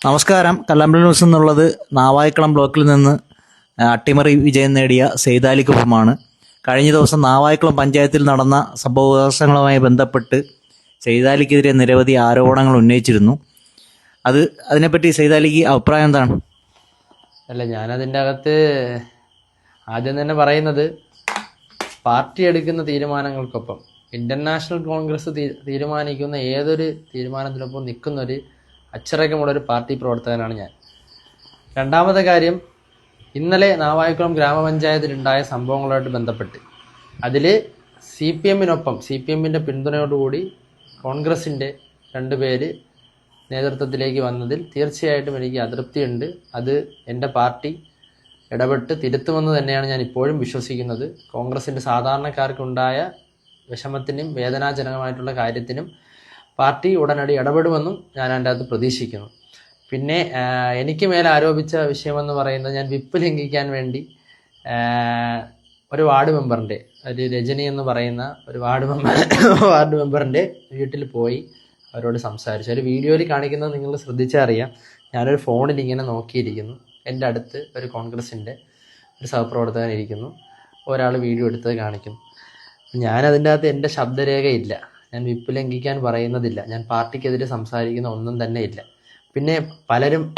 നമസ്കാരം. കല്ലമ്പല ന്യൂസ് എന്നുള്ളത് നാവായിക്കുളം ബ്ലോക്കിൽ നിന്ന് അട്ടിമറി വിജയം നേടിയ സെയ്താലിക്കൊപ്പമാണ് കഴിഞ്ഞ ദിവസം നാവായിക്കുളം പഞ്ചായത്തിൽ നടന്ന സംഭവവികാസങ്ങളുമായി ബന്ധപ്പെട്ട് സെയ്താലിക്കെതിരെ നിരവധി ആരോപണങ്ങൾ ഉന്നയിച്ചിരുന്നു. അത് അതിനെപ്പറ്റി സെയ്താലിക്ക് അഭിപ്രായം എന്താണ്? അല്ല ഞാനതിന്റെ അകത്ത് ആദ്യം തന്നെ പറയുന്നത് പാർട്ടി എടുക്കുന്ന തീരുമാനങ്ങൾക്കൊപ്പം ഇന്റർനാഷണൽ കോൺഗ്രസ് തീരുമാനിക്കുന്ന ഏതൊരു തീരുമാനത്തിനൊപ്പം നിൽക്കുന്ന ഒരു അച്ചടക്കമുള്ള ഒരു പാർട്ടി പ്രവർത്തകനാണ് ഞാൻ. രണ്ടാമത്തെ കാര്യം ഇന്നലെ നാവായിക്കുളം ഗ്രാമപഞ്ചായത്തിലുണ്ടായ സംഭവങ്ങളുമായിട്ട് ബന്ധപ്പെട്ട് അതിൽ സി പി എമ്മിനൊപ്പം സി പി എമ്മിന്റെ പിന്തുണയോടുകൂടി കോൺഗ്രസിന്റെ രണ്ട് പേര് നേതൃത്വത്തിലേക്ക് വന്നതിൽ തീർച്ചയായിട്ടും എനിക്ക് അതൃപ്തിയുണ്ട്. അത് എന്റെ പാർട്ടി ഇടപെട്ട് തിരുത്തുമെന്ന് തന്നെയാണ് ഞാൻ ഇപ്പോഴും വിശ്വസിക്കുന്നത്. കോൺഗ്രസിന്റെ സാധാരണക്കാർക്കുണ്ടായ വിഷമത്തിനും വേദനാജനകമായിട്ടുള്ള കാര്യത്തിനും പാർട്ടി ഉടനടി ഇടപെടുമെന്നും ഞാൻ അതിന്റെ അത് പ്രതീക്ഷിക്കുന്നു. പിന്നെ എനിക്ക് മേലെ ആരോപിച്ച വിഷയമെന്ന് പറയുന്നത് ഞാൻ വിപ്പ് ലംഘിക്കാൻ വേണ്ടി ഒരു വാർഡ് മെമ്പറിന്റെ ഒരു രജനി എന്ന് പറയുന്ന ഒരു വാർഡ് മെമ്പർ വാർഡ് മെമ്പറിന്റെ വീട്ടിൽ പോയി അവരോട് സംസാരിച്ചു. ഒരു വീഡിയോയിൽ കാണിക്കുന്നത് നിങ്ങൾ ശ്രദ്ധിച്ചറിയാം ഞാനൊരു ഫോണിൽ ഇങ്ങനെ നോക്കിയിരിക്കുന്നു. എന്റെ അടുത്ത് ഒരു കോൺഗ്രസിന്റെ ഒരു സഹപ്രവർത്തകൻ ഇരിക്കുന്നു. ഒരാൾ വീഡിയോ എടുത്തത് കാണിക്കുന്നു. ഞാനതിന്റെ അകത്ത് എന്റെ ശബ്ദരേഖയില്ല. ഞാൻ വിപ്പ് ലംഘിക്കാൻ പറയുന്നതില്ല. ഞാൻ പാർട്ടിക്കെതിരെ സംസാരിക്കുന്ന ഒന്നും തന്നെ ഇല്ല. പിന്നെ പലരും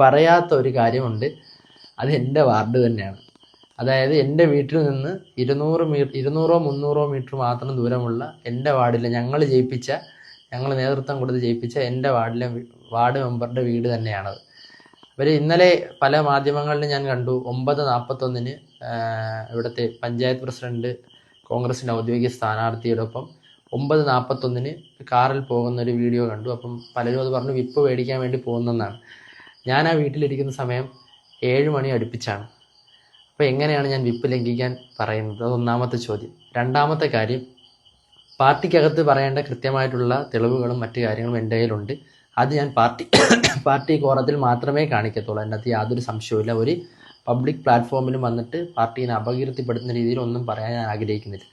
പറയാത്ത ഒരു കാര്യമുണ്ട്. അത് എന്റെ വാർഡ് തന്നെയാണ്. അതായത് എന്റെ വീട്ടിൽ നിന്ന് ഇരുന്നൂറ് മീ ഇരുന്നൂറോ മുന്നൂറോ മീറ്റർ മാത്രം ദൂരമുള്ള എന്റെ വാർഡിൽ ഞങ്ങൾ ജയിപ്പിച്ച ഞങ്ങൾ നേതൃത്വം കൊടുത്ത് ജയിപ്പിച്ച എന്റെ വാർഡിലെ വാർഡ് മെമ്പറുടെ വീട് തന്നെയാണത്. അവർ ഇന്നലെ പല മാധ്യമങ്ങളിലും ഞാൻ കണ്ടു. ഒമ്പത് നാൽപ്പത്തൊന്നിന് ഇവിടുത്തെ പഞ്ചായത്ത് പ്രസിഡന്റ് കോൺഗ്രസിന്റെ ഔദ്യോഗിക സ്ഥാനാർത്ഥിയോടൊപ്പം ഒമ്പത് നാൽപ്പത്തൊന്നിന് കാറിൽ പോകുന്ന ഒരു വീഡിയോ കണ്ടു. അപ്പം പലരും അത് പറഞ്ഞു വിപ്പ് മേടിക്കാൻ വേണ്ടി പോകുന്നെന്നാണ്. ഞാൻ ആ വീട്ടിലിരിക്കുന്ന സമയം ഏഴ് മണി അടുപ്പിച്ചാണ്. അപ്പോൾ എങ്ങനെയാണ് ഞാൻ വിപ്പ് ലംഘിക്കാൻ പറയുന്നത്? അത് ഒന്നാമത്തെ ചോദ്യം. രണ്ടാമത്തെ കാര്യം പാർട്ടിക്കകത്ത് പറയേണ്ട കൃത്യമായിട്ടുള്ള തെളിവുകളും മറ്റു കാര്യങ്ങളും എന്റെ കയ്യിലുണ്ട്. അത് ഞാൻ പാർട്ടി പാർട്ടി കോറത്തിൽ മാത്രമേ കാണിക്കത്തുള്ളൂ. അതിനകത്ത് യാതൊരു സംശയവുമില്ല. ഒരു പബ്ലിക് പ്ലാറ്റ്ഫോമിലും വന്നിട്ട് പാർട്ടീനെ അപകീർത്തിപ്പെടുത്തുന്ന രീതിയിൽ ഒന്നും പറയാൻ ഞാൻ ആഗ്രഹിക്കുന്നില്ല.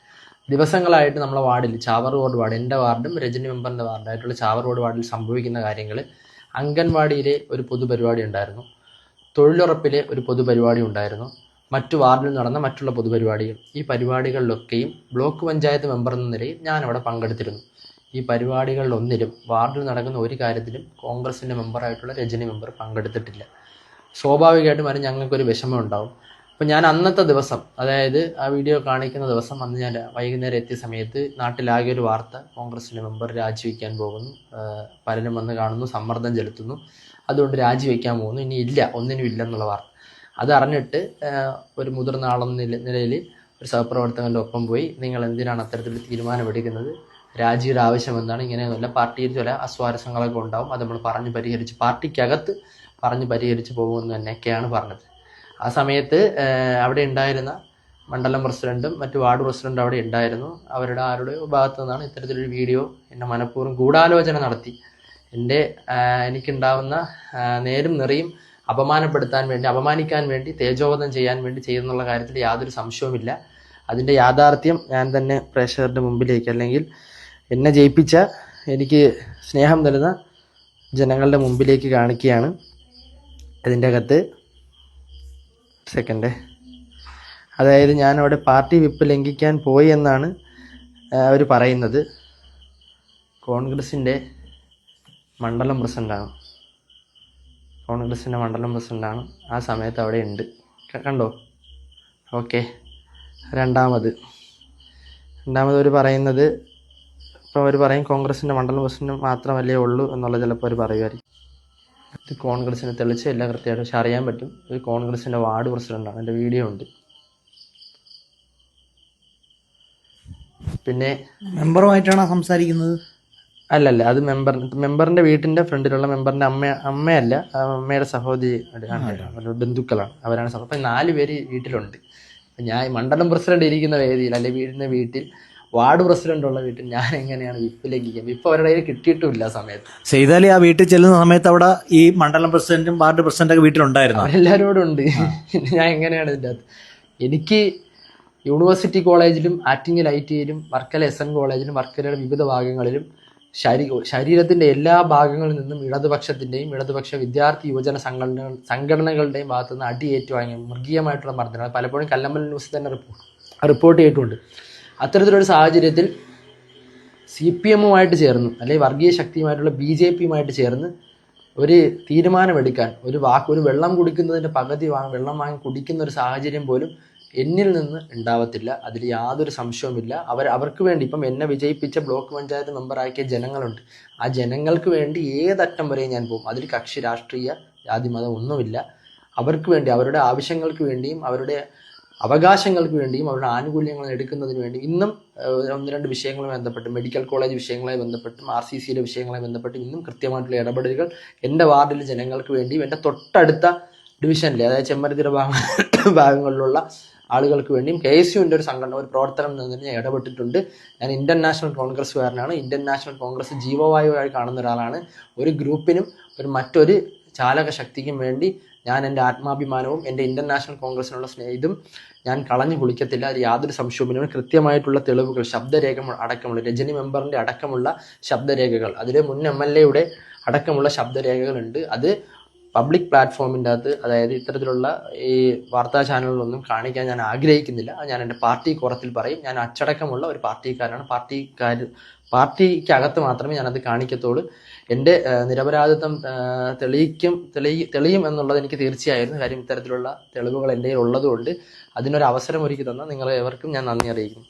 ദിവസങ്ങളായിട്ട് നമ്മളെ വാർഡിൽ ചാവർ റോഡ് വാർഡ് എന്റെ വാർഡും രജനി മെമ്പറിന്റെ വാർഡായിട്ടുള്ള ചാവർ റോഡ് വാർഡിൽ സംഭവിക്കുന്ന കാര്യങ്ങൾ അംഗൻവാടിയിലെ ഒരു പൊതുപരിപാടി ഉണ്ടായിരുന്നു. തൊഴിലുറപ്പിലെ ഒരു പൊതുപരിപാടി ഉണ്ടായിരുന്നു. മറ്റു വാർഡിൽ നടന്ന മറ്റുള്ള പൊതുപരിപാടികൾ. ഈ പരിപാടികളിലൊക്കെയും ബ്ലോക്ക് പഞ്ചായത്ത് മെമ്പർ എന്ന നിലയിൽ ഞാനവിടെ പങ്കെടുത്തിരുന്നു. ഈ പരിപാടികളിലൊന്നിലും വാർഡിൽ നടക്കുന്ന ഒരു കാര്യത്തിലും കോൺഗ്രസിന്റെ മെമ്പറായിട്ടുള്ള രജനി മെമ്പർ പങ്കെടുത്തിട്ടില്ല. സ്വാഭാവികമായിട്ടും അതിന് ഞങ്ങൾക്കൊരു വിഷമം ഉണ്ടാവും. അപ്പം ഞാൻ അന്നത്തെ ദിവസം അതായത് ആ വീഡിയോ കാണിക്കുന്ന ദിവസം അന്ന് ഞാൻ വൈകുന്നേരം എത്തിയ സമയത്ത് നാട്ടിലാകെ ഒരു വാർത്ത കോൺഗ്രസിന്റെ മെമ്പർ രാജിവെക്കാൻ പോകുന്നു. പലരും വന്ന് കാണുന്നു സമ്മർദ്ദം ചെലുത്തുന്നു. അതുകൊണ്ട് രാജിവെക്കാൻ പോകുന്നു. ഇനി ഇല്ല ഒന്നിനും ഇല്ല എന്നുള്ള വാർത്ത അതറിഞ്ഞിട്ട് ഒരു മുതിർന്ന ആളെന്ന നില നിലയിൽ ഒരു സഹപ്രവർത്തകന്റെ ഒപ്പം പോയി നിങ്ങൾ എന്തിനാണ് അത്തരത്തിൽ തീരുമാനമെടുക്കുന്നത്? രാജിയുടെ ആവശ്യം എന്താണ് ഇങ്ങനെയൊന്നുമില്ല പാർട്ടിയിൽ ചില അസ്വാരസ്യങ്ങളൊക്കെ ഉണ്ടാവും. അത് നമ്മൾ പറഞ്ഞ് പരിഹരിച്ച് പാർട്ടിക്കകത്ത് പറഞ്ഞ് പരിഹരിച്ച് പോകുമെന്ന് തന്നെയൊക്കെയാണ് പറഞ്ഞത്. ആ സമയത്ത് അവിടെ ഉണ്ടായിരുന്ന മണ്ഡലം പ്രസിഡന്റും മറ്റു വാർഡ് പ്രസിഡന്റും അവിടെ ഉണ്ടായിരുന്നു. അവരുടെ ആരുടെ ഭാഗത്തു നിന്നാണ് ഇത്തരത്തിലൊരു വീഡിയോ എന്നെ മനഃപൂർവം ഗൂഢാലോചന നടത്തി. എന്റെ എനിക്കുണ്ടാവുന്ന നേരും നിറയും അപമാനപ്പെടുത്താൻ വേണ്ടി അപമാനിക്കാൻ വേണ്ടി തേജോവധം ചെയ്യാൻ വേണ്ടി ചെയ്യുന്നുള്ള കാര്യത്തിൽ യാതൊരു സംശയവുമില്ല. അതിന്റെ യാഥാർത്ഥ്യം ഞാൻ തന്നെ പ്രേക്ഷകരുടെ മുമ്പിലേക്ക് അല്ലെങ്കിൽ എന്നെ ജയിപ്പിച്ച എനിക്ക് സ്നേഹം തരുന്ന ജനങ്ങളുടെ മുമ്പിലേക്ക് കാണിക്കുകയാണ്. ഇതിന്റെ അകത്ത് സെക്കൻഡ് അതായത് ഞാൻ അവിടെ പാർട്ടി വിപ്പ് ലംഘിക്കാൻ പോയി എന്നാണ് അവർ പറയുന്നത്. കോൺഗ്രസിന്റെ മണ്ഡലം പ്രസിഡന്റാണ് കോൺഗ്രസിന്റെ മണ്ഡലം പ്രസിഡന്റാണ് ആ സമയത്ത് അവിടെ ഉണ്ട്. കണ്ടോ? ഓക്കെ. രണ്ടാമത്. രണ്ടാമത് അവർ പറയുന്നത് ഇപ്പോൾ അവർ പറയും കോൺഗ്രസിന്റെ മണ്ഡലം പ്രസിഡന്റ് മാത്രമല്ലേ ഉള്ളൂ എന്നുള്ള ചിലപ്പോൾ അവർ പറയുമായിരിക്കും. ഇത് കോൺഗ്രസിനെ തെളിച്ച് എല്ലാം കൃത്യമായിട്ട് പക്ഷെ അറിയാൻ പറ്റും. ഇത് കോൺഗ്രസിന്റെ വാർഡ് പ്രസിഡന്റാണ് എന്റെ വീഡിയോ ഉണ്ട്. പിന്നെ മെമ്പറുമായിട്ടാണോ സംസാരിക്കുന്നത്? അല്ലല്ല അത് മെമ്പർ മെമ്പറിന്റെ വീട്ടിന്റെ ഫ്രണ്ടിലുള്ള മെമ്പറിന്റെ അമ്മ അമ്മയല്ല അമ്മയുടെ സഹോദരി ആണ്. അവരുടെ ബന്ധുക്കളാണ്. അവരാണ് സഹോദരി അപ്പം നാല് പേര് വീട്ടിലുണ്ട്. ഞാൻ മണ്ഡലം പ്രസിഡന്റ് ഇരിക്കുന്ന വേദിയിൽ അല്ലെങ്കിൽ വീടിന്റെ വീട്ടിൽ വാർഡ് പ്രസിഡന്റ് ഉള്ള വീട്ടിൽ ഞാൻ എങ്ങനെയാണ് വിപ്പ് ലംഘിക്കുക വിപ്പ് അവരുടെ കയ്യിൽ കിട്ടിയിട്ടുമില്ല സമയത്ത്. സെയ്താലി ആ വീട്ടിൽ ചെല്ലുന്ന സമയത്ത് അവിടെ ഈ മണ്ഡലം പ്രസിഡന്റും വാർഡ് പ്രസിഡന്റൊക്കെ വീട്ടിലുണ്ടായിരുന്നു? എല്ലാവരോടും ഉണ്ട്. ഞാൻ എങ്ങനെയാണ് ഇതിന്റെ അകത്ത്? എനിക്ക് യൂണിവേഴ്സിറ്റി കോളേജിലും ആറ്റിങ്ങൽ ഐ ടിയിലും വർക്കല എസ് എൻ കോളേജിലും വർക്കലയുടെ വിവിധ ഭാഗങ്ങളിലും ശരീ ശരീരത്തിന്റെ എല്ലാ ഭാഗങ്ങളിൽ നിന്നും ഇടതുപക്ഷത്തിന്റെയും ഇടതുപക്ഷ വിദ്യാർത്ഥി യുവജന സംഘടന സംഘടനകളുടെയും ഭാഗത്തു നിന്ന് അടി ഏറ്റുവാങ്ങി മൃഗീയമായിട്ടുള്ള മർദ്ദനങ്ങൾ. പലപ്പോഴും കല്ലമ്പൽ ന്യൂസ് തന്നെ റിപ്പോർട്ട് റിപ്പോർട്ട് ചെയ്തിട്ടുണ്ട്. അത്തരത്തിലൊരു സാഹചര്യത്തിൽ സി പി എമ്മുമായിട്ട് ചേർന്ന് അല്ലെങ്കിൽ വർഗീയ ശക്തിയുമായിട്ടുള്ള ബി ജെ പിയുമായിട്ട് ചേർന്ന് ഒരു തീരുമാനമെടുക്കാൻ ഒരു വാക്ക് ഒരു വെള്ളം കുടിക്കുന്നതിന്റെ പകുതി വാങ്ങി വെള്ളം വാങ്ങി കുടിക്കുന്ന ഒരു സാഹചര്യം പോലും എന്നിൽ നിന്ന് ഉണ്ടാവത്തില്ല. അതിൽ യാതൊരു സംശയവുമില്ല. അവർ അവർക്ക് വേണ്ടി ഇപ്പം എന്നെ വിജയിപ്പിച്ച ബ്ലോക്ക് പഞ്ചായത്ത് മെമ്പറാക്കിയ ജനങ്ങളുണ്ട്. ആ ജനങ്ങൾക്ക് വേണ്ടി ഏതറ്റം വരെയും ഞാൻ പോകും. അതിൽ കക്ഷി രാഷ്ട്രീയ ജാതി മതം ഒന്നുമില്ല. അവർക്ക് വേണ്ടി അവരുടെ ആവശ്യങ്ങൾക്ക് വേണ്ടിയും അവരുടെ അവകാശങ്ങൾക്ക് വേണ്ടിയും അവരുടെ ആനുകൂല്യങ്ങൾ എടുക്കുന്നതിന് വേണ്ടി ഇന്നും ഒന്ന് രണ്ട് വിഷയങ്ങളുമായി ബന്ധപ്പെട്ട് മെഡിക്കൽ കോളേജ് വിഷയങ്ങളുമായി ബന്ധപ്പെട്ടും ആർ സി സിയിലെ വിഷയങ്ങളുമായി ബന്ധപ്പെട്ടും ഇന്നും കൃത്യമായിട്ടുള്ള ഇടപെടലുകൾ എന്റെ വാർഡിലെ ജനങ്ങൾക്ക് വേണ്ടിയും എന്റെ തൊട്ടടുത്ത ഡിവിഷനിലെ അതായത് ചെമ്മരത്തിര ഭാഗ ഭാഗങ്ങളിലുള്ള ആളുകൾക്ക് വേണ്ടിയും കെ എസ് യുവിന്റെ ഒരു സംഘടന ഒരു പ്രവർത്തനം എന്നതിന് ഞാൻ ഇടപെട്ടിട്ടുണ്ട്. ഞാൻ ഇന്ത്യൻ നാഷണൽ കോൺഗ്രസ്സുകാരനാണ്. ഇന്ത്യൻ നാഷണൽ കോൺഗ്രസ് ജീവവായുവായി കാണുന്ന ഒരാളാണ്. ഒരു ഗ്രൂപ്പിനും ഒരു മറ്റൊരു ചാലക ശക്തിക്കും വേണ്ടി ഞാൻ എന്റെ ആത്മാഭിമാനവും എന്റെ ഇന്ത്യൻ നാഷണൽ കോൺഗ്രസിനുള്ള സ്നേഹിതും ഞാൻ കളഞ്ഞു കുളിക്കത്തില്ല. അത് യാതൊരു സംശയവും കൃത്യമായിട്ടുള്ള തെളിവുകൾ ശബ്ദരേഖ അടക്കമുള്ള രജനി മെമ്പറിന്റെ അടക്കമുള്ള ശബ്ദരേഖകൾ. അതിലെ മുൻ എം എൽ എയുടെ അടക്കമുള്ള ശബ്ദരേഖകളുണ്ട്. അത് പബ്ലിക് പ്ലാറ്റ്ഫോമിന്റെ അകത്ത് അതായത് ഇത്തരത്തിലുള്ള ഈ വാർത്താ ചാനലുകളൊന്നും കാണിക്കാൻ ഞാൻ ആഗ്രഹിക്കുന്നില്ല. ഞാൻ എന്റെ പാർട്ടി കുറത്തിൽ പറയും. ഞാൻ അച്ചടക്കമുള്ള ഒരു പാർട്ടിക്കാരനാണ്. പാർട്ടിക്കാർ പാർട്ടിക്കകത്ത് മാത്രമേ ഞാനത് കാണിക്കത്തുള്ളൂ. എന്റെ നിരപരാധിത്വം തെളിയിക്കും തെളിയി തെളിയും എന്നുള്ളത് എനിക്ക് തീർച്ചയായിരുന്നു കാര്യം ഇത്തരത്തിലുള്ള തെളിവുകൾ എന്റെ കയ്യിൽ ഉള്ളതുകൊണ്ട് അതിനൊരു അവസരം ഒരുക്കി തന്ന നിങ്ങളെ ഏവർക്കും ഞാൻ നന്ദി അറിയിക്കുന്നു.